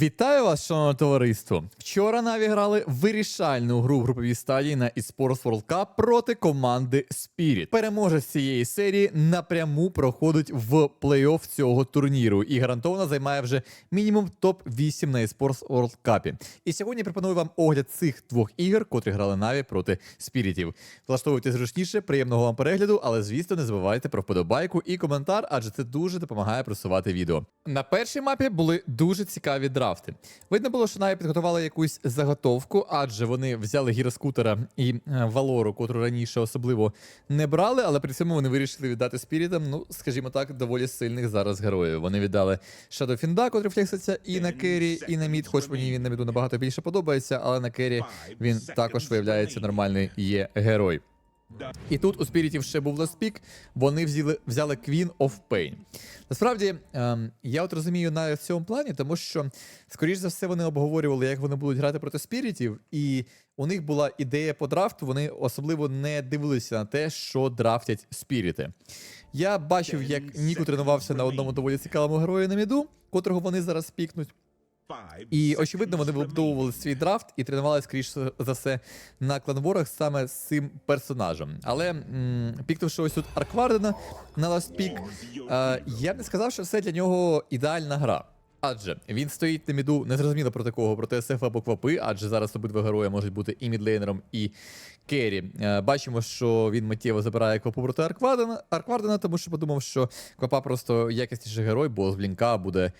Вітаю вас, шановне товариство! Вчора Наві грали вирішальну гру в груповій стадії на eSports World Cup проти команди Spirit. Переможець цієї серії напряму проходить в плей-офф цього турніру і гарантовано займає вже мінімум топ-8 на eSports World Cup. І сьогодні пропоную вам огляд цих двох ігор, котрі грали Наві проти Спірітів. Влаштовуйте зручніше, приємного вам перегляду, але звісно, не забувайте про вподобайку і коментар, адже це дуже допомагає просувати відео. На першій мапі були дуже цікаві драфти. Видно було, що Наві підготували якусь заготовку, адже вони взяли гіроскутера і е, Валору, котру раніше особливо не брали, але при цьому вони вирішили віддати спірітам, ну, скажімо так, доволі сильних зараз героїв. Вони віддали Shadow Фінда, котрий флекситься і на Керрі, і на Мід, хоч мені він на Міду набагато більше подобається, але на Керрі він також виявляється нормальний є герой. І тут у спірітів ще був ластпік, вони взяли, взяли Queen of Pain. Насправді, ем, я от розумію в цьому плані, тому що, скоріш за все, вони обговорювали, як вони будуть грати проти спірітів, і у них була ідея по драфту, вони особливо не дивилися на те, що драфтять спіріти. Я бачив, як Ніку тренувався на одному доволі цікавому герої на міду, котрого вони зараз пікнуть. І очевидно, вони вибудовували свій драфт і тренувалися, скоріш за все, на кланворах саме з цим персонажем. Але м, пікнувши ось тут Арквардена на ласт пік, е, я б не сказав, що це для нього ідеальна гра. Адже він стоїть на міду незрозуміло проти кого, проти СФ або Квапи, адже зараз обидва герої можуть бути і мідлейнером, і Керрі. Е, Бачимо, що він миттєво забирає Квапу проти Арквардена, Арквардена, тому що подумав, що Квапа просто якісніший герой, бо з блінка буде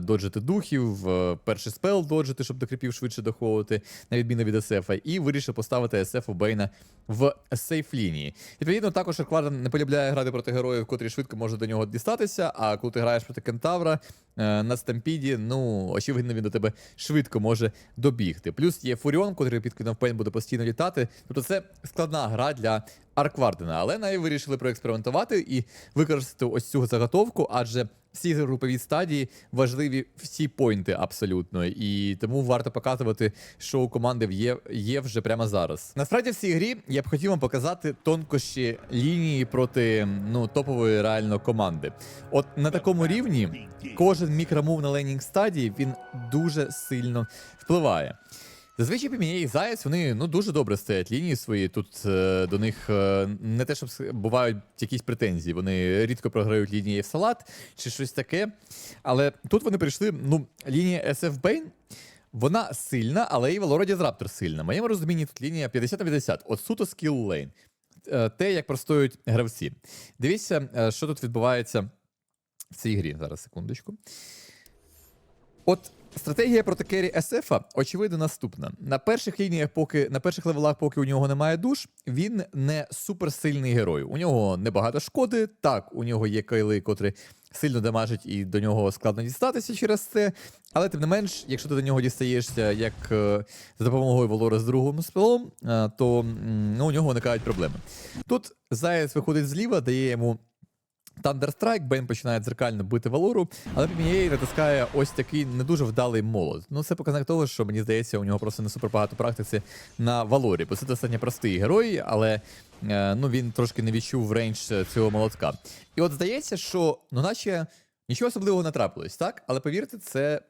доджити духів, е, перший спел доджити, щоб до кріпів швидше доходити, на відміну від СФ, і вирішив поставити СФ у Бейна в сейф лінії. Відповідно, також Аркварден не полюбляє грати проти героїв, котрі швидко можуть до нього дістатися. А коли ти граєш проти Кентавра е, на стампіді, ну очевидно, він до тебе швидко може добігти. Плюс є Фуріон, котрий під Queen буде постійно літати. Тобто це складна гра для Арквардена, але навіть вирішили проекспериментувати і використати ось цю заготовку, адже всі групові стадії важливі всі пойнти абсолютно, і тому варто показувати, що у команди є, є вже прямо зараз. Насправді в цій грі я б хотів вам показати тонкощі лінії проти ну топової реально команди. От на такому рівні кожен мікромув на ленінг стадії він дуже сильно впливає. Зазвичай PMA і Заяць, вони ну дуже добре стоять лінії свої. Тут е, до них е, не те, щоб бувають якісь претензії. Вони рідко програють лінії в салат чи щось таке. Але тут вони прийшли. Ну, лінія SF Bane, вона сильна, але і Valorant Disruptor сильна. В моєму розумінні тут лінія 50 на 50. От суто скіл лейн. Те, як простоють гравці. Дивіться, е, що тут відбувається в цій грі. Зараз, секундочку. От стратегія проти Керрі СФ, очевидно, наступна. На перших лініях, поки на перших левелах, поки у нього немає душ, він не суперсильний герой. У нього небагато шкоди. Так, у нього є кайли, котрі сильно дамажать, і до нього складно дістатися через це. Але тим не менш, якщо ти до нього дістаєшся як е, за допомогою Валора з другим спелом, е, то ну, у нього виникають проблеми. Тут Заяць виходить зліва, дає йому Thunderstrike, Бен починає дзеркально бити Валору, але PMA натискає ось такий не дуже вдалий молот. Ну, це показник того, що мені здається, у нього просто не супер багато практиці на Валорі. Бо це достатньо простий герой, але ну, він трошки не відчув рейндж цього молотка. І от здається, що ну, наче нічого особливого не трапилось, так? Але повірте, це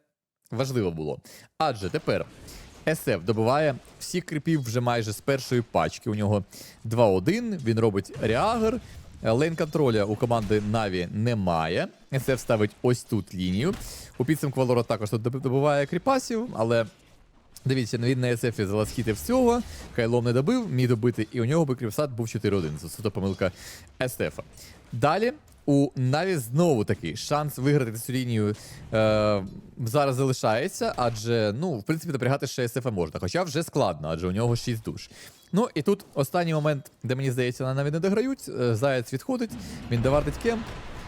важливо було. Адже тепер. SF добиває всіх кріпів вже майже з першої пачки. У нього 2-1, він робить реагер. Лейн контроля у команди Наві немає. SF ставить ось тут лінію. У підсумку Валора також тут добиває кріпасів, але дивіться, ну він на SF заласхітив всього, Кайлом не добив, міг добити, і у нього би кріпсат був 4-1. Це суто помилка SF. Далі. У Наві знову таки шанс виграти цю лінію е, зараз залишається, адже, ну, в принципі, напрягати ще СФ можна, хоча вже складно, адже у нього 6 душ. Ну і тут останній момент, де мені здається, на Наві не дограють. е, Заяць відходить, він довардить кемп.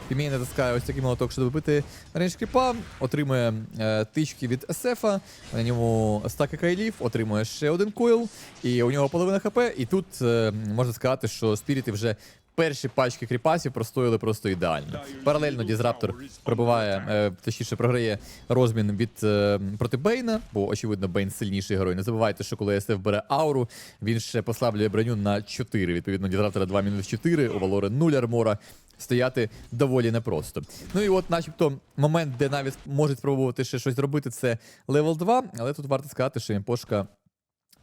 Пімей натискає ось такий молоток, щоб добити рейндж кріпа, отримує е, тички від СФа, на ньому стаки кайлів, отримує ще один койл, і у нього половина хп. І тут е, можна сказати, що спіріти вже перші пачки кріпасів простоїли просто ідеально. Паралельно Дізраптор пробиває, е, точніше, програє розмін від е, проти Бейна, бо очевидно Бейн сильніший герой. Не забувайте, що коли СФ бере ауру, він ще послаблює броню на 4. Відповідно, Дізраптора 2 мінус 4, у Валори 0 армора. Стояти доволі непросто. Ну і от, начебто, момент, де навіть можуть спробувати ще щось зробити, це левел 2, але тут варто сказати, що Імпошка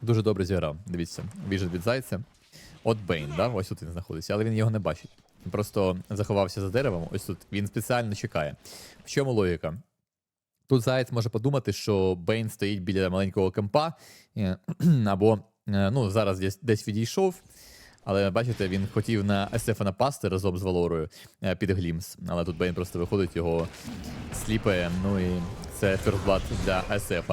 дуже добре зіграв. Дивіться, біжить від зайця. От Бейн, да? ось тут він знаходиться, але він його не бачить. Він просто заховався за деревом. Ось тут він спеціально чекає. В чому логіка? Тут Заєць може подумати, що Бейн стоїть біля маленького кемпа, е, або е, ну, зараз десь, десь відійшов. Але бачите, він хотів на СФ напасти разом з Валорою е, під Глімс. Але тут Бейн просто виходить, його сліпає. Ну і це ферстблад для СФ.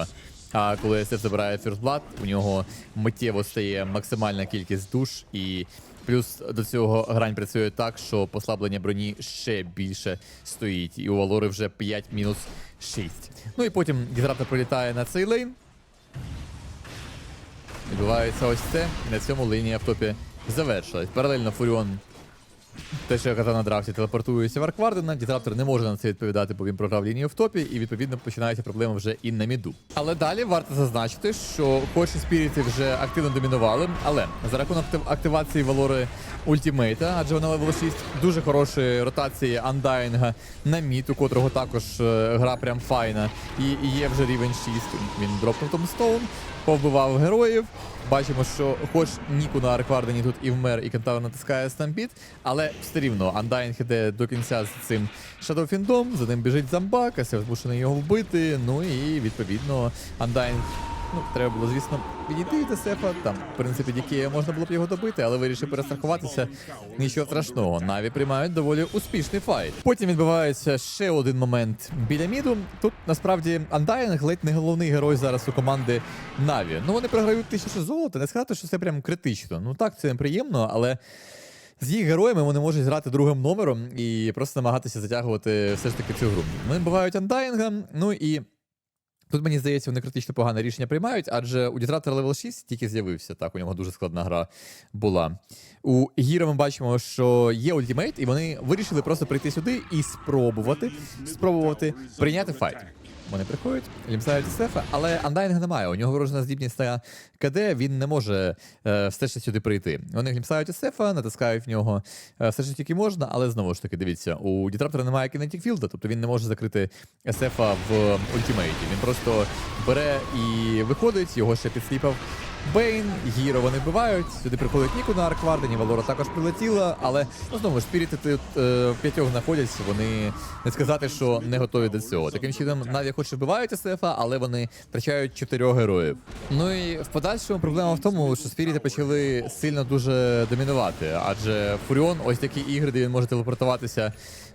А коли СФ забирає ферстблад, у нього миттєво стає максимальна кількість душ, і плюс до цього грань працює так, що послаблення броні ще більше стоїть. І у Валори вже 5 мінус 6. Ну і потім Дізраптор прилітає на цей лейн. Відбувається ось це, і на цьому лінія в топі завершилась. Паралельно Фуріон, те, що я на драфті, телепортується в Арквардена. Дізраптор не може на це відповідати, бо він програв лінію в топі, і відповідно починаються проблеми вже і на міду. Але далі варто зазначити, що хоч і спіріти вже активно домінували, але за рахунок активації Валори ультімейта, адже вона левел 6, дуже хорошої ротації андайнга на мід, у котрого також е, гра прям файна. І є вже рівень 6. Він дропнув Томстоун, повбивав героїв. Бачимо, що хоч Ніку на Арквардені тут і вмер, і Кентавр натискає стампід, але все рівно Андайн іде до кінця з цим Шадофіндом, за ним біжить Замбак, Асев змушений його вбити. Ну і відповідно Андайн. Ну, треба було, звісно, відійти від Есефа. Там, в принципі, Дікея можна було б його добити, але вирішив перестрахуватися. Нічого страшного. Наві приймають доволі успішний файт. Потім відбувається ще один момент біля міду. Тут насправді Андайнг ледь не головний герой зараз у команди Наві. Ну вони програють тисячу золота. Не сказати, що це прям критично. Ну так, це неприємно, але. З їх героями вони можуть грати другим номером і просто намагатися затягувати все ж таки цю гру. Вони бувають андайнга, ну і Тут мені здається, вони критично погане рішення приймають, адже у Дітратора левел 6 тільки з'явився. Так, у нього дуже складна гра була. У Гіра ми бачимо, що є ультимейт, і вони вирішили просто прийти сюди і спробувати спробувати прийняти файт. Вони приходять, лімсають Стефа, але андайнга немає. У нього ворожна здібність на КД, він не може е, все ще сюди прийти. Вони глімсають Стефа, натискають в нього е, все, що тільки можна, але знову ж таки, дивіться, у Дітраптора немає кінетік філда, тобто він не може закрити Сефа в ультимейті. Він просто бере і виходить, його ще підсліпав. Бейн, Гіро вони вбивають. Сюди приходить Ніку на Арквардені, Валора також прилетіла, але ну, знову ж спіріти тут е, п'ятьох знаходяться, вони не сказати, що не готові до цього. Таким чином, навіть хоч вбивають СФа, але вони втрачають чотирьох героїв. Ну і в подальшому проблема в тому, що спіріти почали сильно дуже домінувати, адже Фуріон, ось такі ігри, де він може телепортуватися.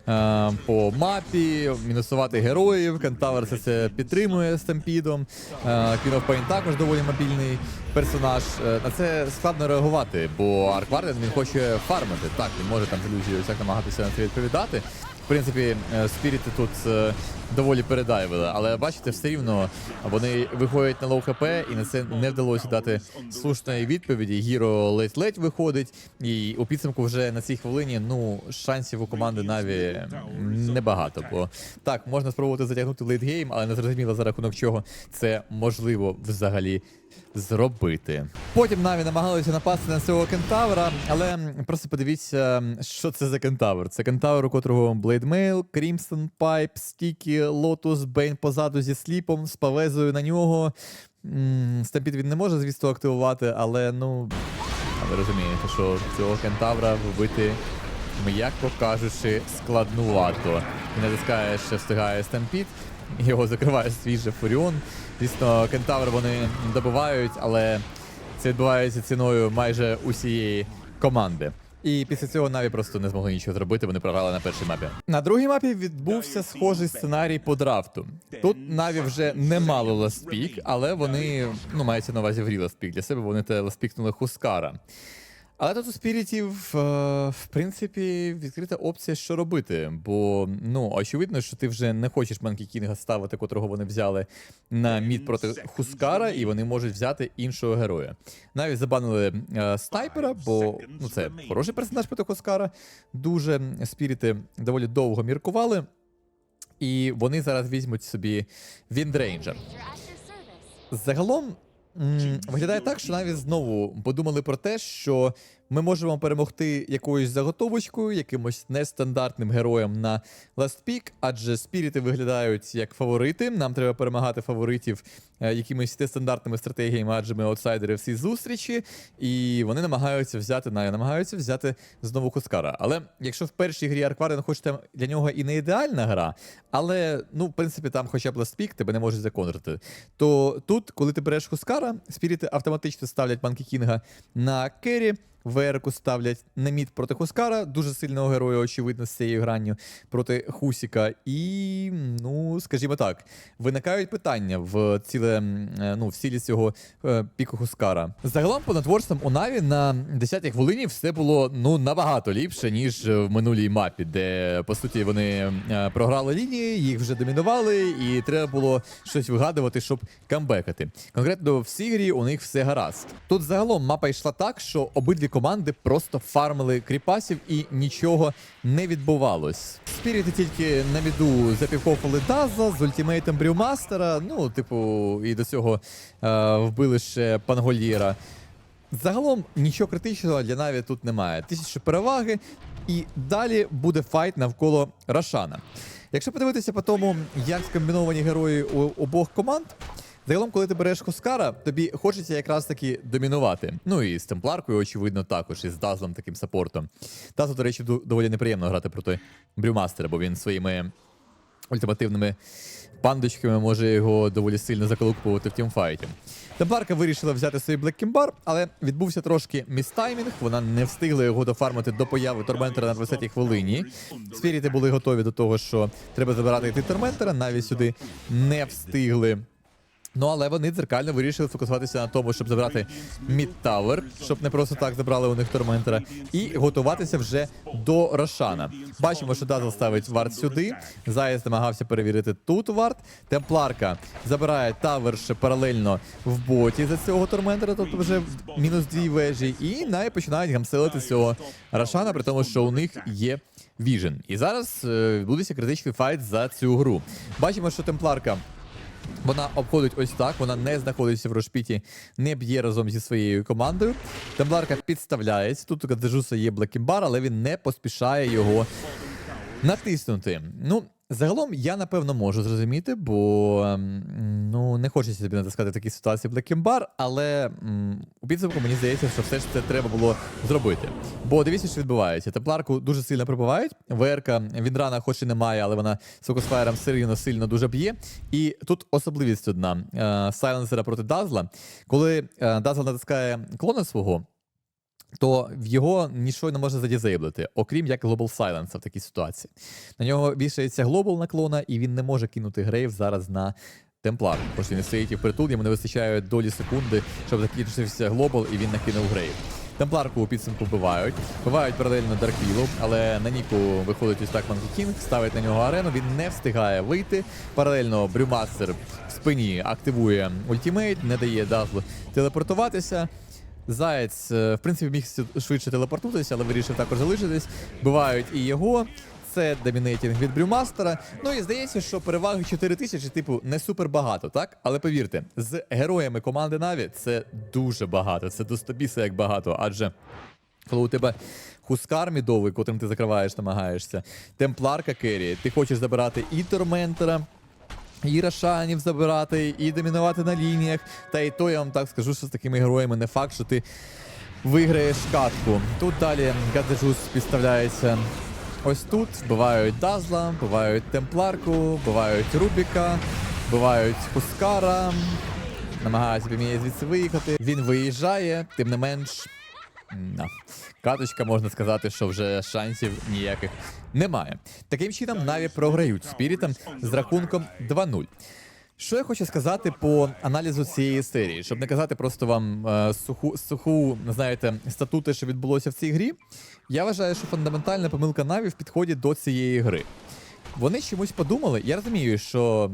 е, По мапі, мінусувати героїв, Кентавр це, це підтримує стампідом. Queen of Pain також доволі мобільний персонаж. Е, На це складно реагувати, бо Аркварден він хоче фармити. Так, він може там з ілюзією всяк намагатися на це відповідати. В принципі, е, спіріти тут е, доволі передайвили, але бачите, все рівно вони виходять на лоу хп, і на це не вдалося дати слушної відповіді. Гіро ледь-ледь виходить, і у підсумку вже на цій хвилині ну шансів у команди Наві небагато. Бо так можна спробувати затягнути лейтгейм, але не зрозуміло за рахунок чого це можливо взагалі зробити. Потім Наві намагалися напасти на цього кентавра, але просто подивіться, що це за кентавр. Це кентавр, у котрого Блейдмейл, Крімсон, Пайп, Стікі, Лотус, Бейн позаду зі сліпом, з павезою на нього. Стампід він не може, звісно, активувати, але ну. Ви розумієте, що цього кентавра вбити, м'яко кажучи, складнувато. Натискає, ще встигає стампід, його закриває свій же Фуріон. Звісно, кентавр вони добивають, але це відбувається ціною майже усієї команди. І після цього Наві просто не змогли нічого зробити, вони програли на першій мапі. На другій мапі відбувся схожий сценарій по драфту. Тут Наві вже не мали ласпік, але вони, ну, мається на увазі в грі. Для себе вони те ласпікнули Хускара. Але тут у спірітів, е, в принципі, відкрита опція, що робити. Бо ну очевидно, що ти вже не хочеш Манкі Кінга ставити, котрого вони взяли на мід проти Хускара, і вони можуть взяти іншого героя. Навіть забанили е, снайпера, бо ну це хороший персонаж проти Хускара. Дуже спіріти доволі довго міркували. І вони зараз візьмуть собі Віндрейнджер. Загалом виглядає так, що навіть знову подумали про те, що ми можемо перемогти якоюсь заготовочкою, якимось нестандартним героєм на Last Pick, адже спіріти виглядають як фаворити. Нам треба перемагати фаворитів е, якимись нестандартними стратегіями, адже ми аутсайдери всі зустрічі, і вони намагаються взяти на намагаються взяти знову Хускара. Але якщо в першій грі Аркварден, хоч там для нього і не ідеальна гра, але ну, в принципі, там хоча б Last Pick тебе не можуть законтрити, то тут, коли ти береш Хускара, спіріти автоматично ставлять Манкі Кінга на керрі. Верку ставлять на мід проти Хускара, дуже сильного героя, очевидно, з цією гранню проти Хусіка. І, ну, скажімо так, виникають питання в ціле, е, ну, в цілі цього е, піку Хускара. Загалом, по надворствам у Наві на 10-й хвилині все було ну набагато ліпше, ніж в минулій мапі, де по суті вони е, програли лінії, їх вже домінували, і треба було щось вигадувати, щоб камбекати. Конкретно в цій грі у них все гаразд. Тут загалом мапа йшла так, що обидві команди просто фармили кріпасів і нічого не відбувалось. Спіріти тільки на віду запівхофали Даза з ультимейтом Брюмастера. Ну, типу, і до цього е, вбили ще Пангольєра. Загалом нічого критичного для Наві тут немає. Тисячі переваги, і далі буде файт навколо Рошана. Якщо подивитися по тому, як скомбіновані герої у обох команд, загалом, коли ти береш Хускара, тобі хочеться якраз таки домінувати. Ну і з темпларкою, очевидно, також, і з Дазлом таким саппортом. Дазлу, до речі, доволі неприємно грати проти Брюмастера, бо він своїми ультимативними пандочками може його доволі сильно заколупувати в тімфайті. Темпларка вирішила взяти свій Kimbar, але відбувся трошки містаймінг. Вона не встигла його дофармити до появи Торментера на 20-й хвилині. Спіріти були готові до того, що треба забирати йти Торментера, навіть сюди не встигли. Ну, але вони дзеркально вирішили фокусуватися на тому, щоб забрати Мідтавер, щоб не просто так забрали у них Торментера, і готуватися вже до Рошана. Бачимо, що Дазл ставить варт сюди. Заяць намагався перевірити тут варт. Темпларка забирає тавер ще паралельно в боті за цього Торментера, тобто вже мінус дві вежі. І най починають гамселити цього Рошана, при тому, що у них є Віжен. І зараз е, відбудеться критичний файт за цю гру. Бачимо, що Темпларка. Вона обходить ось так, вона не знаходиться в Рошпіті, не б'є разом зі своєю командою. Тембларка підставляється. Тут у Гаджуса є Блекімбар, але він не поспішає його натиснути. Ну, загалом я напевно можу зрозуміти, бо ем, ну не хочеться собі натискати в такій ситуації Блекімбар, але м, у підсумку мені здається, що все ж це треба було зробити. Бо дивіться, що відбувається. Темпларку дуже сильно прибувають. ВРК Вінрана, хоч і немає, але вона з фокусфайром сильно сильно дуже б'є. І тут особливість одна е, сайленсера проти Дазла. Коли е, Дазл натискає клона свого, то в його нічого не може задізейблити, окрім як Global Silence в такій ситуації. На нього вішається Global наклона, і він не може кинути грейв зараз на Темплар. Ж він стоїть і впритул, йому не вистачає долі секунди, щоб закінчився Global, і він накинув грейв. Темпларку у підсумку вбивають. Вбивають паралельно Дарквілу, але на Ніку виходить ось так Манкі Кінг, ставить на нього арену, він не встигає вийти. Паралельно Брюмастер в спині активує ультимейт, не дає Дазлу телепортуватися. Заєць, е, в принципі, міг швидше телепортуватися, але вирішив також залишитись. Бувають і його. Це домінейтінг від Брюмастера. Ну і здається, що переваги 4 тисячі, типу, не супер багато, так? Але повірте, з героями команди Наві це дуже багато. Це до стобіса як багато. Адже коли у тебе Хускар мідовий, котрим ти закриваєш, намагаєшся, Темпларка Керрі, ти хочеш забирати і Торментера, і Рашанів забирати, і домінувати на лініях. Та і то я вам так скажу, що з такими героями не факт, що ти виграєш катку. Тут далі Гадежус підставляється. Ось тут бувають Дазла, бувають Темпларку, бувають Рубіка, бувають Хускара. Намагається Бімія звідси виїхати. Він виїжджає, тим не менш. На. Каточка, можна сказати, що вже шансів ніяких немає. Таким чином, Наві програють спірітам з рахунком 2-0. Що я хочу сказати по аналізу цієї серії, щоб не казати просто вам е, суху, суху, знаєте, статути, що відбулося в цій грі. Я вважаю, що фундаментальна помилка Наві в підході до цієї гри. Вони чомусь подумали. Я розумію, що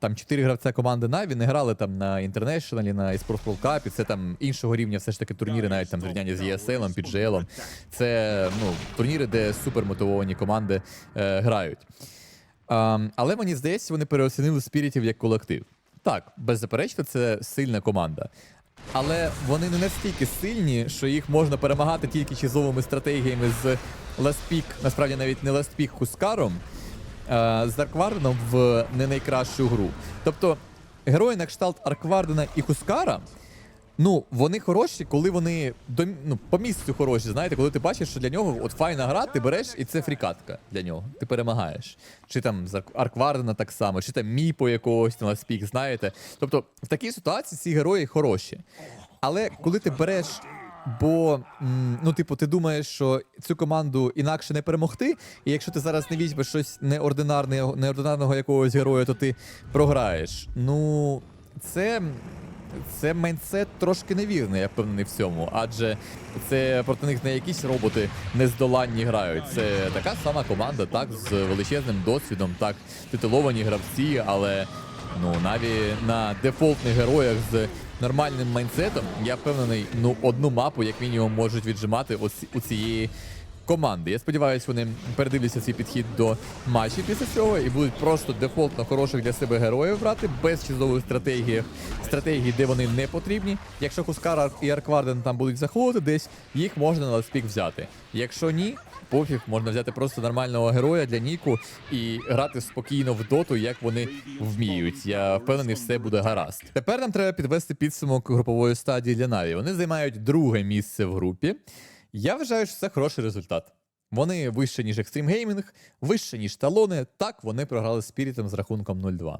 там чотири гравця команди Наві не грали там на інтернешналі, на eSports World Cup, і це там іншого рівня, все ж таки турніри, навіть там зрівняння з ESL, PGL. Це ну, турніри, де супер мотивовані команди е, грають. А, але мені здається, вони переоцінили спірітів як колектив. Так, беззаперечно, це сильна команда. але вони не настільки сильні, що їх можна перемагати тільки чизовими стратегіями з Last Peak, насправді навіть не Peak Хускаром, з Аркварденом в не найкращу гру. Тобто герої на кшталт Арквардена і Хускара. Ну, вони хороші, коли вони до, ну, по місцю хороші, знаєте, коли ти бачиш, що для нього от файна гра, ти береш і це фрікатка для нього. Ти перемагаєш. Чи там з Арквардена так само, чи там Міпо якогось на спік, знаєте. Тобто, в такій ситуації ці герої хороші. Але коли ти береш. Бо ну, типу, ти думаєш, що цю команду інакше не перемогти, і якщо ти зараз не візьмеш щось неординарне, неординарного якогось героя, то ти програєш. Ну, це це майндсет трошки невірний, я впевнений в цьому. Адже це проти них не якісь роботи нездоланні грають. Це така сама команда, так, з величезним досвідом, так, титуловані гравці, але ну, наві на дефолтних героях з нормальним майнсетом, я впевнений, ну, одну мапу, як мінімум, можуть віджимати у цієї команди. Я сподіваюся, вони передивляться свій підхід до матчів після цього і будуть просто дефолтно хороших для себе героїв брати без чизових стратегій, стратегій, де вони не потрібні. Якщо Хускара і Аркварден там будуть заходити десь, їх можна на ласпік взяти. Якщо ні, пофіг, можна взяти просто нормального героя для Ніку і грати спокійно в доту, як вони вміють. Я впевнений, все буде гаразд. Тепер нам треба підвести підсумок групової стадії для Наві. Вони займають друге місце в групі. Я вважаю, що це хороший результат. Вони вище, ніж Extreme Gaming, вище, ніж талони. Так, вони програли з Спірітом з рахунком 0-2.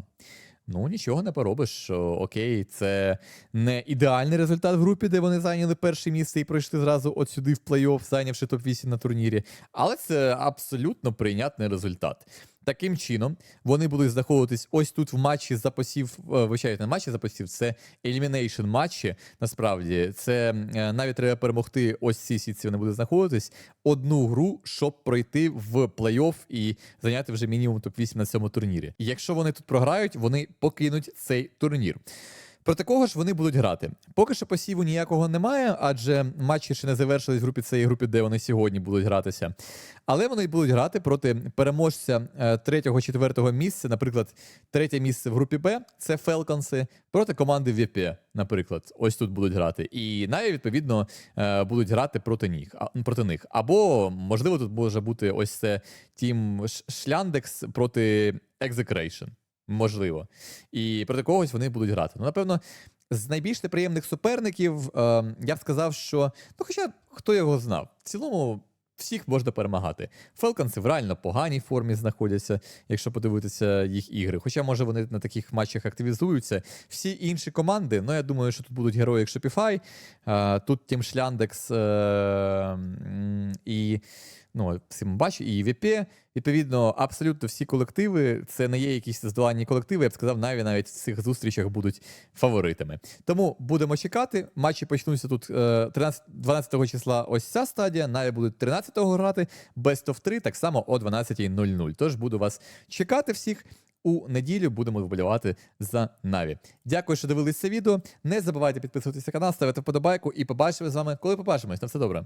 Ну, нічого не поробиш. Окей, це не ідеальний результат в групі, де вони зайняли перше місце і пройшли зразу от сюди в плей-офф, зайнявши топ-8 на турнірі. Але це абсолютно прийнятний результат. Таким чином, вони будуть знаходитись ось тут в матчі запасів. е, Вибачайте, не матчі запасів, це елімінейшн матчі. Насправді, це е, навіть треба перемогти ось ці сітці. Вони будуть знаходитись одну гру, щоб пройти в плей-офф і зайняти вже мінімум топ-8 на цьому турнірі. І якщо вони тут програють, вони покинуть цей турнір. Проти кого ж вони будуть грати? Поки що посіву ніякого немає, адже матчі ще не завершились в групі цієї групи, де вони сьогодні будуть гратися. Але вони будуть грати проти переможця е, третього, четвертого місця. Наприклад, третє місце в групі Б це Фелконси проти команди ВП, наприклад. Ось тут будуть грати. І навіть відповідно е, будуть грати проти них, проти них. Або, можливо, тут може бути ось це тім Шляндекс проти Execration. Можливо. І проти когось вони будуть грати. Ну, напевно, з найбільш неприємних суперників е, я б сказав, що ну, хоча хто його знав, в цілому. Всіх можна перемагати. Фелконси в реально поганій формі знаходяться, якщо подивитися їх ігри. Хоча, може, вони на таких матчах активізуються. Всі інші команди, ну я думаю, що тут будуть герої як Shopify, е, тут Тім Шляндекс е, і ну, всім бачу, і VP. Відповідно, абсолютно всі колективи, це не є якісь здоланні колективи, я б сказав, навіть навіть в цих зустрічах будуть фаворитами. Тому будемо чекати. Матчі почнуться тут е, 13, 12 числа. Ось ця стадія. Навіть будуть 13-го грати, Best of 3, так само о 12.00. Тож буду вас чекати всіх. У неділю будемо вболівати за Наві. Дякую, що дивились це відео. Не забувайте підписуватися на канал, ставити вподобайку і побачимо з вами, коли побачимось. На все добре.